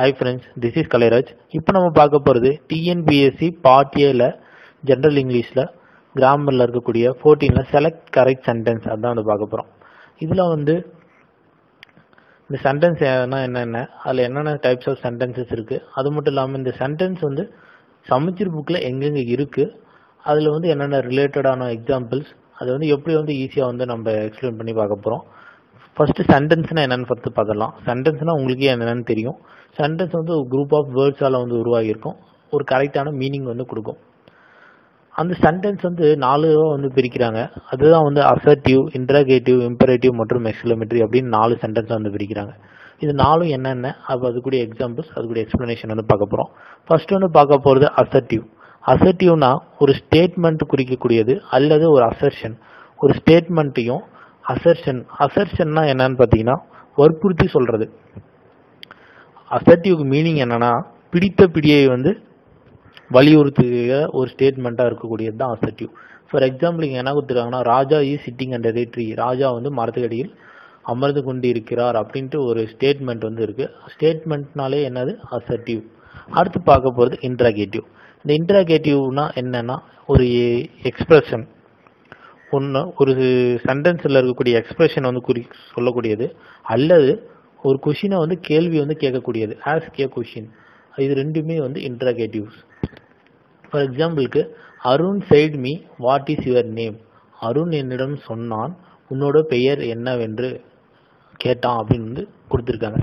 Hi friends this is Kalairaj இப்போ நம்ம பார்க்க போகிறது டிஎன்பிஎஸ்சி பார்ட் ஏல ஜென்ரல் இங்கிலீஷில் கிராமரில் இருக்கக்கூடிய ஃபோர்டீனில் செலக்ட் கரெக்ட் சென்டென்ஸ் அதான் வந்து பார்க்க போகிறோம் இதில் வந்து இந்த சென்டென்ஸ் என்னென்ன அதில் என்னென்ன டைப்ஸ் ஆஃப் சென்டென்சஸ் இருக்குது அது மட்டும் இல்லாமல் இந்த சென்டென்ஸ் வந்து சமைச்சர் புக்கில் எங்கெங்கே இருக்குது அதில் வந்து என்னென்ன ரிலேட்டடான எக்ஸாம்பிள்ஸ் அதை வந்து எப்படி வந்து ஈஸியாக வந்து நம்ம எக்ஸ்பிளைன் பண்ணி பார்க்க போகிறோம் ஃபர்ஸ்ட் சென்டென்ஸ்னா என்னன்னு பார்த்து பார்க்கலாம் சென்டென்ஸ்னா உங்களுக்கே என்னென்னு தெரியும். சென்டென்ஸ் வந்து ஒரு குரூப் ஆஃப் வேர்ட்ஸால் வந்து உருவாகியிருக்கும். ஒரு கரெக்டான மீனிங் வந்து கொடுக்கும். அந்த சென்டென்ஸ் வந்து நாலு வந்து பிரிக்கிறாங்க. அதுதான் வந்து அசர்டிவ் இன்ட்ராகேட்டிவ் இம்பரேட்டிவ் மற்றும் எக்ஸ்பிளமெட்ரி அப்படின்னு நாலு சென்டென்ஸ் வந்து பிரிக்கிறாங்க. இது நாலும் என்னென்ன? அது அதுக்குரிய எக்ஸாம்பிள்ஸ் அதுக்குரிய எக்ஸ்பிளனேஷன் வந்து பார்க்க போகிறோம் ஃபர்ஸ்ட் வந்து பார்க்க போகிறது அசர்டிவ் அசர்டிவ்னா ஒரு ஸ்டேட்மெண்ட் குறிக்கக்கூடியது அல்லது ஒரு அசர்ஷன் ஒரு ஸ்டேட்மெண்ட்டையும் அசர்ஷன் அசர்ஷன்னா என்னன்னு பார்த்தீங்கன்னா வற்புறுத்தி சொல்கிறது அசர்டிவ்க்கு மீனிங் என்னன்னா பிடித்த பிடியை வந்து வலியுறுத்துகிற ஒரு ஸ்டேட்மெண்ட்டாக இருக்கக்கூடியது தான் அசர்டிவ் ஃபார் எக்ஸாம்பிள் இங்கே என்ன கொடுத்துருக்காங்கன்னா Raja is sitting and ray tree Raja வந்து மரத்துக்கடியில் அமர்ந்து கொண்டு இருக்கிறார் அப்படின்ட்டு ஒரு ஸ்டேட்மெண்ட் வந்து இருக்குது ஸ்டேட்மெண்ட்னாலே என்னது? அசர்டிவ் அடுத்து பார்க்க போகிறது இன்ட்ராகேட்டிவ் இந்த இன்ட்ராகேட்டிவ்னா என்னென்னா ஒரு எக்ஸ்பிரஷன் ஒன்று ஒரு சென்டென்ஸில் இருக்கக்கூடிய எக்ஸ்பிரஷன் வந்து குறி சொல்லக்கூடியது. அல்லது ஒரு கொஷினை வந்து கேள்வி வந்து கேட்கக்கூடியது. ஆஸ் கே கொஷின் இது ரெண்டுமே வந்து இன்ட்ராகேட்டிவ்ஸ் ஃபார் எக்ஸாம்பிளுக்கு Arun said me what is your name Arun என்னிடம் சொன்னான் உன்னோட பெயர் என்னவென்று கேட்டான் அப்படின்னு வந்து கொடுத்துருக்காங்க.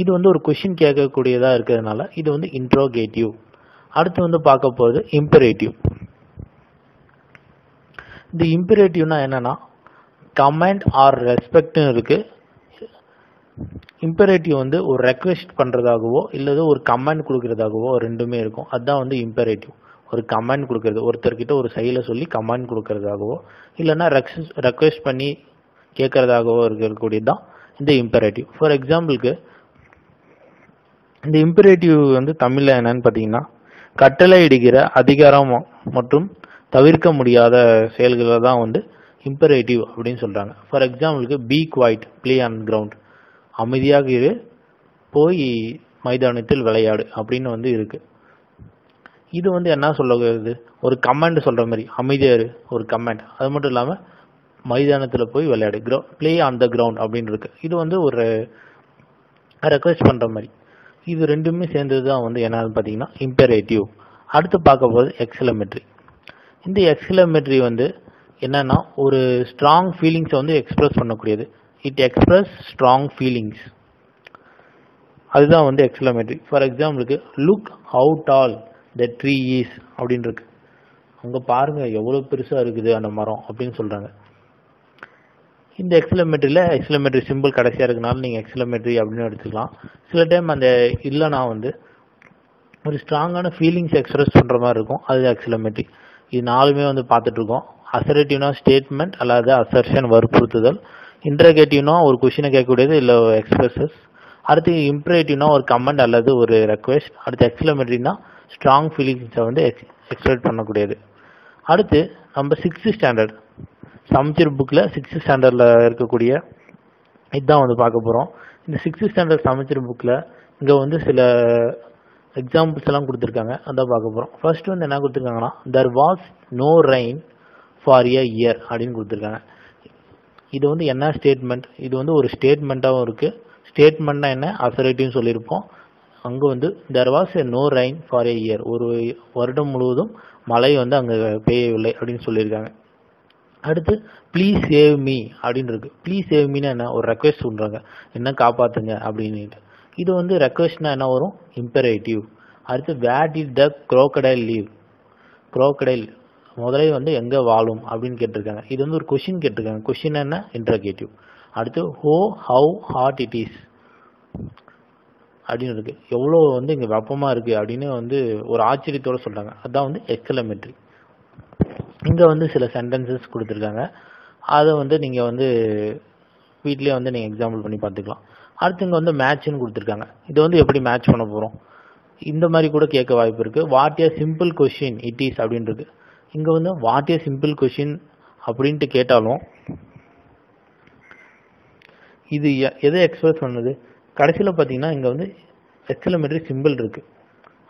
இது வந்து ஒரு கொஷின் கேட்கக்கூடியதாக இருக்கிறதுனால இது வந்து இன்ட்ரோகேட்டிவ் அடுத்து வந்து பார்க்க போகிறது இம்பரேட்டிவ் இந்த இம்பரேட்டிவ்னா என்னன்னா கமெண்ட் ஆர் ரெஸ்பெக்ட்னு இருக்கு. இம்பரேட்டிவ் வந்து ஒரு ரெக்வெஸ்ட் பண்ணுறதாகவோ இல்லது ஒரு கமெண்ட் கொடுக்கறதாகவோ ரெண்டுமே இருக்கும். அதுதான் வந்து இம்பரேட்டிவ் ஒரு கமெண்ட் கொடுக்கறது. ஒருத்தர்கிட்ட ஒரு செயலை சொல்லி கமெண்ட் கொடுக்கறதாகவோ இல்லைன்னா ரெக்வெஸ்ட் பண்ணி கேட்கறதாகவோ இருக்கக்கூடியது தான் இந்த இம்பரேட்டிவ் ஃபார் எக்ஸாம்பிளுக்கு இந்த இம்பரேட்டிவ் வந்து தமிழில் என்னன்னு பார்த்தீங்கன்னா கட்டளை இடுகிற அதிகாரம் மற்றும் தவிர்க்க முடியாத செயல்களை தான் வந்து இம்பரேட்டிவ் அப்படின்னு சொல்கிறாங்க ஃபார் எக்ஸாம்பிளுக்கு be quiet play on ground அமைதியாக இரு போய் மைதானத்தில் விளையாடு அப்படின்னு வந்து இருக்குது இது வந்து என்ன சொல்லுகிறது? ஒரு கமெண்ட் சொல்கிற மாதிரி அமைதியாக ஒரு கமெண்ட் அது மட்டும் இல்லாமல் மைதானத்தில் போய் விளையாடு. கிரௌ ப்ளே ஆன் த கிரவுண்ட் அப்படின்னு இருக்கு. இது வந்து ஒரு ரெக்வெஸ்ட் பண்ணுற மாதிரி. இது ரெண்டுமே சேர்ந்தது தான் வந்து என்னன்னு பார்த்தீங்கன்னா இம்பரேட்டிவ் அடுத்து பார்க்க போகிறது எக்ஸலமெட்ரி இந்த எக்ஸலமெட்ரி வந்து என்னன்னா ஒரு ஸ்ட்ராங் ஃபீலிங்ஸை வந்து எக்ஸ்பிரஸ் பண்ணக்கூடியது. இட் எக்ஸ்பிரஸ் ஸ்ட்ராங் ஃபீலிங்ஸ் அதுதான் வந்து எக்ஸலமெட்ரி ஃபார் எக்ஸாம்பிளுக்கு look out all the tree is அப்படின்னு இருக்கு அங்கே பாருங்கள் எவ்வளோ பெருசாக இருக்குது அந்த மரம் அப்படின்னு சொல்கிறாங்க இந்த எக்ஸலமெட்ரியில் எக்ஸலமெட்ரி சிம்பிள் கடைசியாக இருக்கனால நீங்கள் எக்ஸலமெட்ரி அப்படின்னு எடுத்துக்கலாம். சில டைம் அந்த இல்லைனா வந்து ஒரு ஸ்ட்ராங்கான ஃபீலிங்ஸ் எக்ஸ்பிரஸ் பண்ணுற மாதிரி இருக்கும். அது எக்ஸலமெட்ரி இது நாலுமே வந்து பார்த்துட்ருக்கோம். அசரேட்டிவ்னா ஸ்டேட்மெண்ட் அல்லது அசர்ஷன் வற்புறுத்துதல். இன்ட்ரகேட்டிவ்னா ஒரு கொஷினை கேட்கக்கூடியது இல்லை எக்ஸ்பிரஸஸ் அடுத்து இம்ப்ரேட்டிவ்னா ஒரு கமெண்ட் அல்லது ஒரு ரெக்வெஸ்ட் அடுத்து எக்ஸலமெட்ரினா ஸ்ட்ராங் ஃபீலிங்ஸை வந்து எக்ஸ் எக்ஸ்பிரஸ் பண்ணக்கூடியது. அடுத்து நம்ம சிக்ஸ்த்து ஸ்டாண்டர்ட் சமச்சீர் புக்கில் சிக்ஸ்த்து ஸ்டாண்டர்டில் இருக்கக்கூடிய இதுதான் வந்து பார்க்க போகிறோம் இந்த சிக்ஸ்த்து ஸ்டாண்டர்ட் சமச்சீர் புக்கில் இங்கே வந்து சில எக்ஸாம்பிள்ஸ் எல்லாம் கொடுத்துருக்காங்க. அதான் பார்க்க போகிறோம் ஃபர்ஸ்ட் வந்து என்ன கொடுத்துருக்காங்கன்னா there was no rain for a year அப்படின்னு கொடுத்துருக்காங்க. இது வந்து என்ன ஸ்டேட்மெண்ட் இது வந்து ஒரு ஸ்டேட்மெண்ட்டாகவும் இருக்குது ஸ்டேட்மெண்ட்னா என்ன? அசரேட்டிவ்னு சொல்லியிருப்போம். அங்கே வந்து there was a no rain for a year ஒரு வருடம் முழுவதும் மழை வந்து அங்கே பெய்யவில்லை அப்படின்னு சொல்லியிருக்காங்க. அடுத்து ப்ளீஸ் சேவ் மீ அப்படின்னு இருக்கு. ப்ளீஸ் சேவ் மீனா என்ன? ஒரு ரெக்வெஸ்ட் பண்ணுறாங்க என்ன காப்பாற்றுங்க அப்படின்ட்டு இது வந்து ரெக்வெஸ்ட்னா என்ன வரும்? இம்பரேட்டிவ் அடுத்து what is the crocodile live crocodile முதலே வந்து எங்கே வாழும்? அப்படின்னு கேட்டிருக்காங்க. இது வந்து ஒரு கொஷின் கேட்டிருக்காங்க. கொஷின் என்ன? இன்ட்ரகேட்டிவ் அடுத்து ஹோ ஹவு ஹாட் இட் இஸ் அப்படின்னு இருக்கு. எவ்வளோ வந்து இங்கே வெப்பமாக இருக்குது அப்படின்னு வந்து ஒரு ஆச்சரியத்தோட சொல்கிறாங்க அதுதான் வந்து எக்ஸலமெட்ரி இங்கே வந்து சில சென்டென்சஸ் கொடுத்துருக்காங்க. அதை வந்து நீங்கள் வந்து வீட்லேயே வந்து நீங்கள் எக்ஸாம்பிள் பண்ணி பார்த்துக்கலாம். அடுத்து இங்கே வந்து மேட்ச்னு கொடுத்துருக்காங்க. இதை வந்து எப்படி மேட்ச் பண்ண போகிறோம் இந்த மாதிரி கூட கேட்க வாய்ப்பு இருக்குது what a simple question it is அப்படின்றது. இங்கே வந்து வாட் ஏ சிம்பிள் கொஷின் அப்படின்ட்டு கேட்டாலும் இது எதை எக்ஸ்பிரஸ் பண்ணுது? கடைசியில் பார்த்தீங்கன்னா இங்கே வந்து எக்ஸலமெட்ரி சிம்பிள் இருக்குது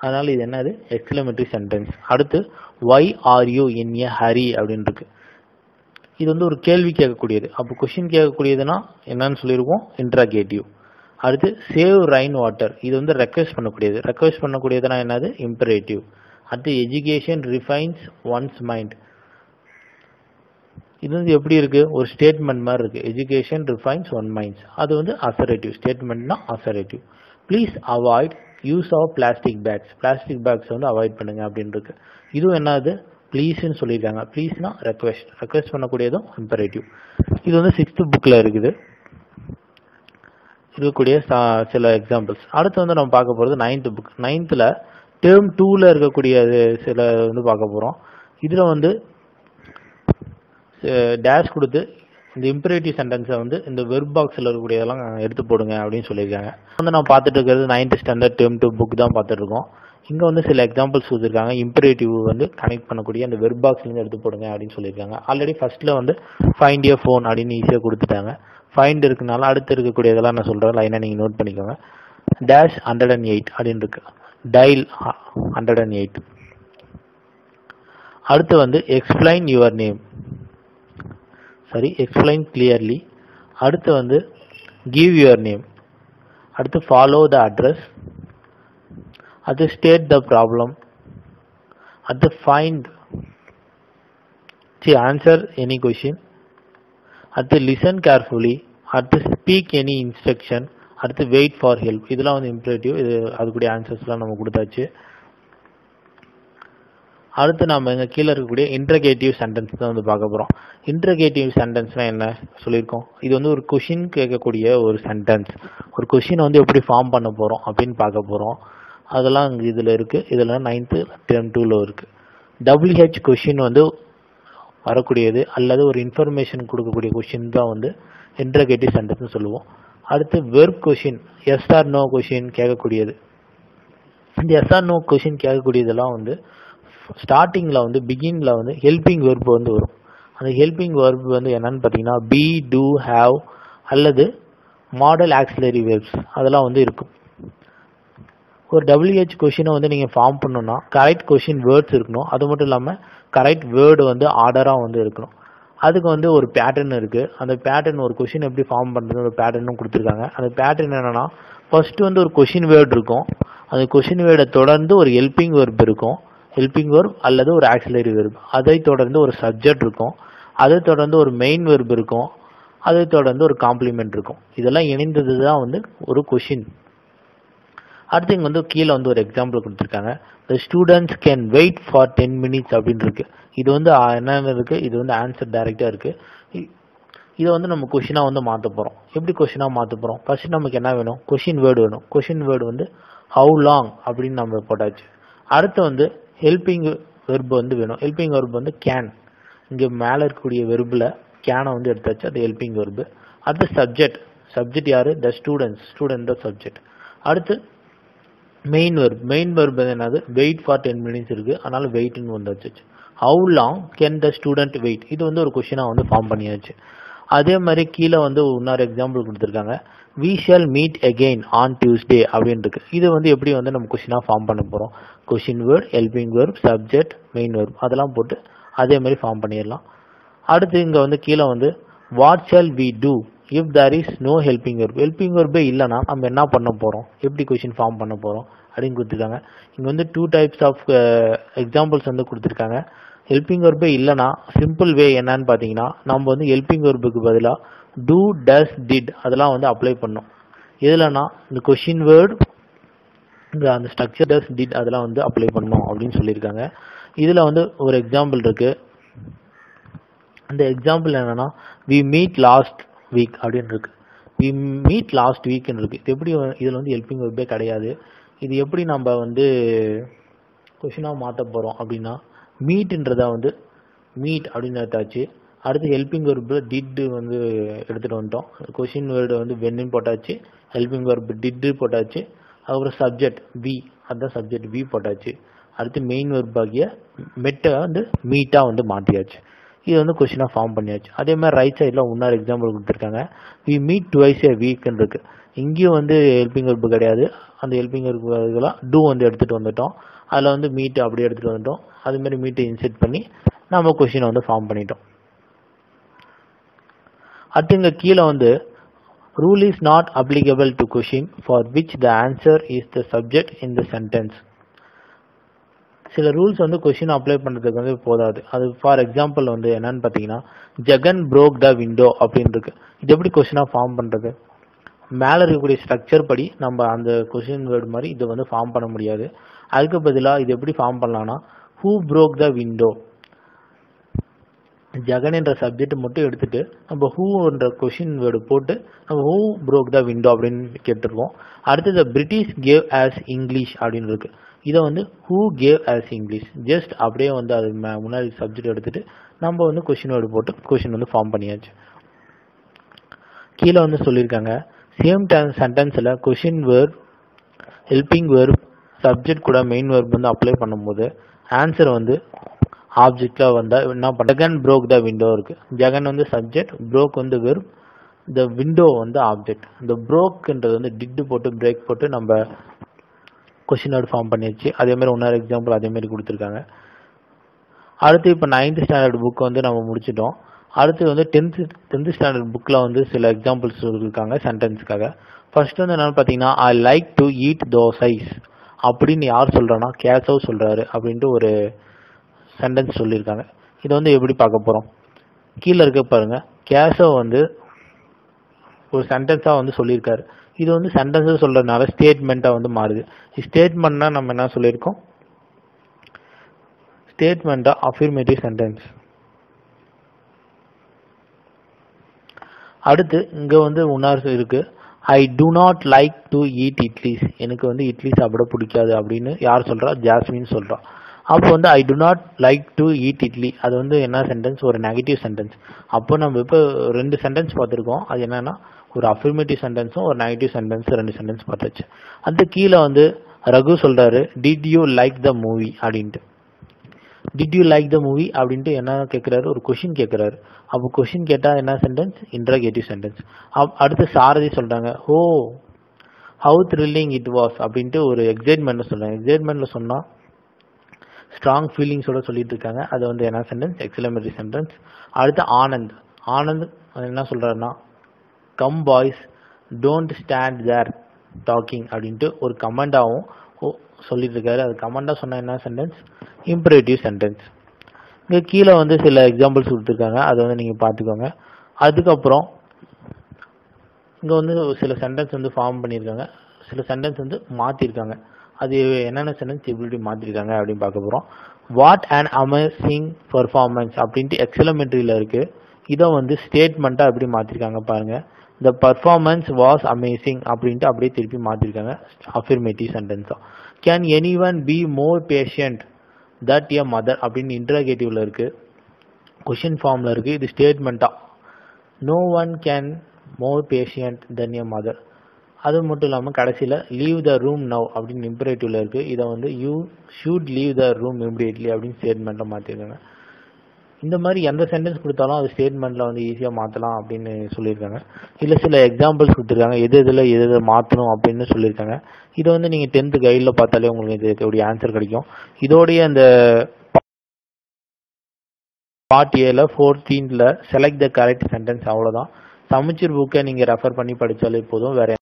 அதனால் இது என்னது? எக்ஸலமெட்ரி சென்டென்ஸ் அடுத்து why are you in a hurry அப்படின்னு இருக்கு இது வந்து ஒரு கேள்வி கேட்கக்கூடியது. அப்போ கொஷின் கேட்கக்கூடியதுன்னா என்னன்னு சொல்லியிருக்கோம்? இன்ட்ராகேட்டிவ் அடுத்து சேவ் ரைன் வாட்டர் இது வந்து ரெக்வெஸ்ட் பண்ணக்கூடியது. ரெக்வெஸ்ட் பண்ணக்கூடியதுனா என்னது? இம்பரேட்டிவ் அடுத்து எஜுகேஷன் ரிஃபைன்ஸ் ஒன்ஸ் மைண்ட் இது வந்து எப்படி இருக்கு? ஒரு ஸ்டேட்மெண்ட் மாதிரி இருக்கு. எஜுகேஷன் ரிஃபைன்ஸ் ஒன் மைண்ட்ஸ் அது வந்து assertive ஸ்டேட்மெண்ட்னா assertive please avoid use of plastic bags plastic bags வந்து அவாய்ட் பண்ணுங்க அப்படின்னு இருக்கு. இதுவும் என்னது? ப்ளீஸ்ன்னு சொல்லியிருக்காங்க. ப்ளீஸ்னா ரெக்வெஸ்ட் ரெக்வெஸ்ட் பண்ணக்கூடியதும் இம்பரேட்டிவ் இது வந்து சிக்ஸ்த் புக்கில் இருக்குது. இருக்கக்கூடிய சில எக்ஸாம்பிள்ஸ் அடுத்து வந்து நம்ம பார்க்க போகிறது நைன்த் புக் நைன்த்தில் டேர்ம் டூவில் இருக்கக்கூடிய சில வந்து பார்க்க போகிறோம் இதில் வந்து டேஷ் கொடுத்து இந்த இம்பரேட்டிவ் சென்டென்ஸை வந்து இந்த வெப் பாக்ஸில் இருக்கக்கூடியதெல்லாம் எடுத்து போடுங்க அப்படின்னு சொல்லியிருக்காங்க. வந்து நம்ம பார்த்துட்டு இருக்கிறது ninth standard term two book தான் பார்த்துட்ருக்கோம் இங்கே வந்து சில எக்ஸாம்பிள்ஸ் கொடுத்துருக்காங்க. இம்பரேட்டிவ் வந்து கனெக்ட் பண்ணக்கூடிய அந்த வெப் பாக்ஸ்லேருந்து எடுத்து போடுங்க அப்படின்னு சொல்லியிருக்காங்க. ஆல்ரெடி ஃபஸ்ட்டில் வந்து ஃபைண்ட் இயர் ஃபோன் அப்படின்னு ஈஸியாக கொடுத்துட்டாங்க. ஃபைண்ட் இருக்குனால அடுத்து இருக்கக்கூடியதெல்லாம் நான் சொல்கிறேன் லைனாக நீங்கள் நோட் பண்ணிக்கோங்க. டேஷ் ஹண்ட்ரட் அண்ட் எயிட் அப்படின்னு இருக்கு. டைல் ஹண்ட்ரட் அண்ட் எயிட் அடுத்து வந்து explain your name sorry explain clearly அடுத்து வந்து கிவ் யுவர் நேம் அடுத்து ஃபாலோ த அட்ரஸ் அடுத்து ஸ்டேட் த ப்ராப்ளம் அடுத்து find the answer any question அடுத்து லிசன் கேர்ஃபுல்லி அடுத்து ஸ்பீக் எனி இன்ஸ்ட்ரக்ஷன் அடுத்து வெயிட் ஃபார் ஹெல்ப் இதெல்லாம் வந்து இம்ப்ரேட்டிவ் இது அதுக்குரிய ஆன்சர்ஸ்லாம் நம்ம கொடுத்தாச்சு. அடுத்து நம்ம இங்கே கீழே இருக்கக்கூடிய இன்ட்ரகேட்டிவ் சென்டென்ஸ் தான் வந்து பார்க்க போகிறோம் இன்ட்ரகேட்டிவ் சென்டென்ஸ்னா என்ன சொல்லியிருக்கோம்? இது வந்து ஒரு கொஷின் கேட்கக்கூடிய ஒரு சென்டென்ஸ் ஒரு கொஷினை வந்து எப்படி ஃபார்ம் பண்ண போகிறோம் அப்படின்னு பார்க்க போகிறோம் அதெல்லாம் இங்க இதில் இருக்குது இதில் நைன்த்து டென் டூவில் இருக்குது டபிள்யூஹெச் கொஷின் வந்து வரக்கூடியது அல்லது ஒரு இன்ஃபர்மேஷன் கொடுக்கக்கூடிய கொஷின் தான் வந்து இன்ட்ரகேட்டிவ் சென்டென்ஸ் சொல்லுவோம். அடுத்து verb question yes or no question கேட்கக்கூடியது. இந்த எஸ் ஆர் நோ கொஷின் கேட்கக்கூடியதெல்லாம் வந்து ஸ்டார்டிங்கில் வந்து பிகினில் வந்து ஹெல்பிங் வெர்ப் வந்து வரும். அந்த ஹெல்பிங் வெர்ப் வந்து என்னன்னு பார்த்தீங்கன்னா பி டூ ஹேவ் அல்லது மாடல் ஆக்சிலரி வெர்ப்ஸ் அதெல்லாம் வந்து இருக்கும். ஒரு டபிள்யூஹெச் கொஷினை வந்து நீங்கள் ஃபார்ம் பண்ணணும்னா கரெக்ட் கொஷின் வேர்ட்ஸ் இருக்கணும். அது மட்டும் இல்லாமல் கரெக்ட் வேர்டு வந்து ஆர்டராக வந்து இருக்கணும். அதுக்கு வந்து ஒரு பேட்டர்ன் இருக்குது அந்த பேட்டர்ன் ஒரு கொஷின் எப்படி ஃபார்ம் பண்ணுறது ஒரு பேட்டர்னும் கொடுத்துருக்காங்க. அந்த பேட்டர்ன் என்னென்னா ஃபஸ்ட்டு வந்து ஒரு கொஷின் வேர்டு இருக்கும். அந்த கொஷின் வேர்டை தொடர்ந்து ஒரு ஹெல்பிங் வெர்ப் இருக்கும். ஹெல்பிங் வெர்ப் அல்லது ஒரு ஆக்சிலரி வெர்ப் அதை தொடர்ந்து ஒரு சப்ஜெக்ட் இருக்கும். அதை தொடர்ந்து ஒரு மெயின் வெர்ப் இருக்கும். அதை தொடர்ந்து ஒரு காம்ப்ளிமெண்ட் இருக்கும். இதெல்லாம் இணைந்தது தான் வந்து ஒரு கொஷின் அடுத்து இங்கே வந்து கீழே வந்து ஒரு எக்ஸாம்பிள் கொடுத்துருக்காங்க. The students can wait for ten minutes அப்படின்னு இருக்கு. இது வந்து என்னென்ன இருக்குது இது வந்து ஆன்சர் டைரெக்டாக இருக்குது இ- இதை வந்து நம்ம கொஷினாக வந்து மாற்ற போகிறோம் எப்படி கொஷினாக மாற்ற போகிறோம் ஃபஸ்ட்டு நமக்கு என்ன வேணும்? கொஷின் வேர்டு வேணும். கொஷின் வேர்டு வந்து ஹவு லாங் அப்படின்னு நம்ம போட்டாச்சு. அடுத்து வந்து ஹெல்பிங் வெர்பு வந்து வேணும். ஹெல்பிங் வெர்பு வந்து கேன் இங்கே மேலே இருக்கக்கூடிய வெர்பில் கேனை வந்து எடுத்தாச்சு. அது ஹெல்பிங் வெர்பு அடுத்து சப்ஜெக்ட் சப்ஜெக்ட் யார்? The students student the subject அடுத்து மெயின் வெர்ப் மெயின் வெர்ப் என்னது? வெயிட் ஃபார் டென் மினிட்ஸ் இருக்குது அதனால் வெயிட்னு வந்தாச்சு how long can the student wait இது வந்து ஒரு கொஷினாக வந்து ஃபார்ம் பண்ணியாச்சு. அதே மாதிரி கீழே வந்து இன்னொரு எக்ஸாம்பிள் கொடுத்துருக்காங்க. We shall meet again on Tuesday அப்படின்னு இது வந்து எப்படி வந்து நம்ம கொஷினாக ஃபார்ம் பண்ண போகிறோம் question word helping verb subject main verb அதெல்லாம் போட்டு அதே மாதிரி ஃபார்ம் பண்ணிடலாம். அடுத்து இங்கே வந்து கீழே வந்து what shall we do if there is no helping verb helping verb இல்லைன்னா நம்ம என்ன பண்ண போகிறோம் எப்படி கொஷின் ஃபார்ம் பண்ண போகிறோம் அப்படின்னு கொடுத்துருக்காங்க. இங்கே வந்து டூ டைப்ஸ் ஆஃப் எக்ஸாம்பிள்ஸ் வந்து கொடுத்துருக்காங்க. ஹெல்பிங் வெர்பே இல்லைன்னா சிம்பிள் வே என்னன்னு பார்த்தீங்கன்னா நம்ம வந்து ஹெல்பிங் வெர்புக்கு பதிலாக டூ டஸ் டிட் அதெல்லாம் வந்து அப்ளை பண்ணோம். எதுலனா இந்த கொஷின் வேர்ட் இந்த அந்த ஸ்ட்ரக்சர் டஸ் டிட் அதெல்லாம் வந்து அப்ளை பண்ணோம் அப்படின்னு சொல்லியிருக்காங்க. இதில் வந்து ஒரு எக்ஸாம்பிள் இருக்குது அந்த எக்ஸாம்பிள் என்னென்னா வி மீட் லாஸ்ட் வீக் அப்படின்னு இருக்கு. வி மீட் லாஸ்ட் வீக்னு இருக்கு. இது எப்படி இதில் வந்து ஹெல்பிங் வெப்பே கிடையாது. இது எப்படி நம்ம வந்து கொஷினாக மாற்ற போகிறோம் அப்படின்னா மீட்ன்றதா வந்து மீட் அப்படின்னு எடுத்தாச்சு அடுத்து ஹெல்பிங் வெர்பு டிட்டு வந்து எடுத்துகிட்டு வந்துட்டோம். கொஷின் வேர்டு வந்து வென்னு போட்டாச்சு. ஹெல்பிங் வெர்பு டிட்டு போட்டாச்சு. அதுக்கப்புறம் சப்ஜெக்ட் வி அதுதான் சப்ஜெக்ட் வி போட்டாச்சு. அடுத்து மெயின் வெர்ப் ஆகிய மெட்டை வந்து மீட்டாக வந்து மாற்றியாச்சு இது வந்து கொஷினாக ஃபார்ம் பண்ணியாச்சு. அதே மாதிரி ரைட் சைடில் இன்னொரு எக்ஸாம்பிள் கொடுத்துருக்காங்க. வி மீட் டுவைஸ் ஏ வீக்னு இருக்குது இங்கேயும் வந்து ஹெல்பிங் வெர்பு கிடையாது. அந்த ஹெல்பிங் இருக்குலாம் டூ வந்து எடுத்துகிட்டு வந்துட்டோம். அதில் வந்து மீட் அப்படியே எடுத்துகிட்டு வந்துட்டோம். அதுமாரி மீட்டை இன்செர்ட் பண்ணி நம்ம கொஷினை வந்து ஃபார்ம் பண்ணிட்டோம். அடுத்து இங்கே கீழே வந்து rule is not applicable to question for which the answer is the subject in the sentence சில ரூல்ஸ் வந்து கொஷின் அப்ளை பண்ணுறதுக்கு வந்து போதாது. அது ஃபார் எக்ஸாம்பிள் வந்து என்னன்னு பார்த்தீங்கன்னா ஜெகன் ப்ரோக் த விண்டோ அப்படின்னு இருக்கு. இது எப்படி கொஷினாக ஃபார்ம் பண்ணுறது மேலே இருக்கக்கூடிய ஸ்ட்ரக்சர் படி நம்ம அந்த கொஷின் வேர்டு மாதிரி இதை வந்து ஃபார்ம் பண்ண முடியாது. அதுக்கு பதிலாக இது எப்படி ஃபார்ம் பண்ணலான்னா who broke the window Jagan என்ற சப்ஜெக்ட் மட்டும் எடுத்துட்டு நம்ம ஹூ என்ற கொஷின் வேர்டு போட்டு நம்ம ஹூ ப்ரோக் த விண்டோ அப்படின்னு கேட்டிருக்கோம். அடுத்தது பிரிட்டிஷ் கேவ் ஆஸ் இங்கிலீஷ் அப்படின்னு இருக்குது இதை வந்து who gave us English just அப்படியே வந்து அது முன்னாடி சப்ஜெக்ட் எடுத்துகிட்டு நம்ம வந்து கொஷின் வேர்டு போட்டு கொஷின் வந்து ஃபார்ம் பண்ணியாச்சு. கீழே வந்து சொல்லியிருக்காங்க same time சென்டென்ஸில் question verb helping verb subject கூட மெயின் வேர்ப் வந்து அப்ளை பண்ணும்போது ஆன்சர் வந்து ஆப்ஜெக்டில் வந்தால் என்ன பண்ண ஜெகன் ப்ரோக் த விண்டோ இருக்குது ஜெகன் வந்து சப்ஜெக்ட் ப்ரோக் வந்து வெறும் இந்த விண்டோ வந்து ஆப்ஜெக்ட் இந்த ப்ரோக்குன்றது வந்து டிட்டு போட்டு பிரேக் போட்டு நம்ம கொஷின் வேர்டு ஃபார்ம் பண்ணியாச்சு. அதேமாதிரி ஒன்றாவது எக்ஸாம்பிள் அதே மாதிரி கொடுத்துருக்காங்க. அடுத்து இப்போ நைன்த் ஸ்டாண்டர்ட் புக் வந்து நம்ம முடிச்சிட்டோம். அடுத்து வந்து டென்த்து டென்த் ஸ்டாண்டர்ட் புக்கில் வந்து சில எக்ஸாம்பிள்ஸ் இருக்காங்க சென்டென்ஸ்க்காக ஃபர்ஸ்ட் வந்து என்னென்னு பார்த்தீங்கன்னா I like to eat dosas அப்படின்னு யார் சொல்கிறேன்னா கேசவ் சொல்கிறாரு அப்படின்ட்டு ஒரு சென்டென்ஸ் சொல்லியிருக்காங்க. இதை வந்து எப்படி பார்க்க போகிறோம் கீழே இருக்க பாருங்கள் கேசவ் வந்து ஒரு சென்டென்ஸாக வந்து சொல்லியிருக்காரு. இது வந்து சென்டென்ஸாக சொல்கிறதுனால ஸ்டேட்மெண்ட்டாக வந்து மாறுது. ஸ்டேட்மெண்ட்னா நம்ம என்ன சொல்லியிருக்கோம்? ஸ்டேட்மெண்ட்டாக அஃபிர்மேட்டிவ் சென்டென்ஸ் அடுத்து இங்கே வந்து இன்னொரு இருக்கு. I do not like to eat idlis. எனக்கு வந்து இட்லி சாப்பிட பிடிக்காது அப்படின்னு யார் சொல்றா? ஜாஸ்மின் சொல்றா. அப்போ வந்து I do not like to eat idli. அது வந்து என்ன சென்டென்ஸ் ஒரு நெகட்டிவ் சென்டென்ஸ் அப்போ நம்ம இப்போ ரெண்டு சென்டென்ஸ் பார்த்துருக்கோம். அது என்னன்னா ஒரு அஃபர்மேட்டிவ் சென்டென்ஸும் ஒரு நெகட்டிவ் சென்டென்ஸும் ரெண்டு சென்டென்ஸ் பார்த்தாச்சு. அந்த கீழே வந்து ரகு சொல்கிறாரு did you like the movie அப்படின்ட்டு. Did you like the movie அப்படின்ட்டு என்ன கேட்குறாரு ஒரு கொஷின் கேட்குறாரு அப்போ கொஷின் கேட்டால் என்ன சென்டென்ஸ் இன்ட்ராகேட்டிவ் சென்டென்ஸ் அடுத்து சாரதி சொல்கிறாங்க oh how thrilling it was அப்படின்ட்டு ஒரு எக்ஸைட்மெண்ட்டில் சொல்கிறாங்க எக்ஸைட்மெண்ட்டில் சொன்னால் ஸ்ட்ராங் ஃபீலிங்ஸோட சொல்லிட்டு இருக்காங்க. அது வந்து என்ன சென்டென்ஸ் எக்ஸலமெண்ட்ரி சென்டென்ஸ் அடுத்து ஆனந்த். ஆனந்த் என்ன சொல்கிறாருன்னா come boys don't stand there talking அப்படின்ட்டு ஒரு கமெண்டாகவும் சொல்லிட்டு இருக்காரு அது கமெண்டாக சொன்னால் என்ன சென்டென்ஸ் இம்பரேட்டிவ் சென்டென்ஸ் இங்கே கீழே வந்து சில எக்ஸாம்பிள்ஸ் கொடுத்துருக்காங்க. அதை வந்து நீங்கள் பார்த்துக்கோங்க. அதுக்கப்புறம் இங்கே வந்து சில சென்டென்ஸ் வந்து ஃபார்ம் பண்ணியிருக்காங்க. சில சென்டென்ஸ் வந்து மாற்றிருக்காங்க அது என்னென்ன சென்டென்ஸ் எப்படி மாற்றிருக்காங்க அப்படின்னு பார்க்க போகிறோம் வாட் அண்ட் அமேசிங் பர்ஃபார்மன்ஸ் அப்படின்ட்டு எக்ஸலமெண்ட்ரியில் இருக்குது இதை வந்து ஸ்டேட்மெண்ட்டாக எப்படி மாற்றிருக்காங்க பாருங்கள் த பர்ஃபார்மன்ஸ் வாஸ் அமேசிங் அப்படின்ட்டு அப்படியே திருப்பி மாற்றிருக்காங்க affirmative சென்டென்ஸாக can any one be more patient that a mother அப்படின்னு இன்ட்ராகேட்டிவ்ல இருக்கு. கொஷின் ஃபார்ம்ல இருக்கு. இது ஸ்டேட்மெண்ட்டா no one can more patient than a mother அது மட்டும் இல்லாமல் கடைசியில் லீவ் த ரூம் நவ் அப்படின்னு இம்பரேட்டிவ்ல இருக்கு. இதை வந்து you should leave the room immediately அப்படின்னு ஸ்டேட்மெண்ட்டை மாற்றிருக்காங்க இந்த மாதிரி எந்த சென்டென்ஸ் கொடுத்தாலும் அது ஸ்டேட்மெண்ட்டில் வந்து ஈஸியாக மாற்றலாம் அப்படின்னு சொல்லியிருக்காங்க. இல்லை சில எக்ஸாம்பிள்ஸ் கொடுத்துருக்காங்க. எது இதில் எது எது மாற்றணும் அப்படின்னு சொல்லியிருக்காங்க. இதை வந்து நீங்கள் டென்த்து கைடில் பார்த்தாலே உங்களுக்கு இதுடைய ஆன்சர் கிடைக்கும். இதோடைய அந்த பார்ட் ஏல ஃபோர்டீனில் செலக்ட் த கரெக்ட் சென்டென்ஸ் அவ்வளோதான் சமச்சீர் புக்கை நீங்கள் ரெஃபர் பண்ணி படித்தாலே போதும். வேற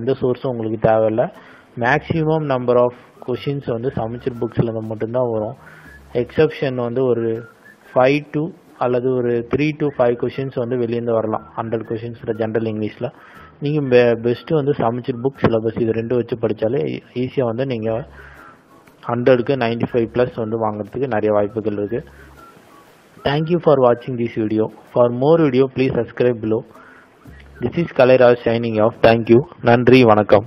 எந்த சோர்ஸும் உங்களுக்கு தேவையில்லை. மேக்ஸிமம் நம்பர் ஆஃப் கொஷின்ஸ் வந்து சமச்சீர் புக்ஸில் மட்டும்தான் வரும். எக்ஸப்ஷன் வந்து ஒரு ஃபைவ் டு அல்லது ஒரு த்ரீ டு ஃபைவ் கொஷின்ஸ் வந்து வெளியேந்து வரலாம். ஹண்ட்ரட் கொஷின்ஸில் ஜென்ரல் இங்கிலீஷில் நீங்கள் பெ பெஸ்ட்டு வந்து சமைச்சர் புக் சிலபஸ் இது ரெண்டும் வச்சு படித்தாலே ஈஸியாக e, வந்து நீங்கள் ஹண்ட்ரடுக்கு நைன்டி ஃபைவ் ப்ளஸ் வந்து வாங்குறதுக்கு நிறைய வாய்ப்புகள் இருக்குது தேங்க்யூ ஃபார் வாட்சிங் this video for more video please subscribe below this is Kalairaj signing off thank you நன்றி வணக்கம்.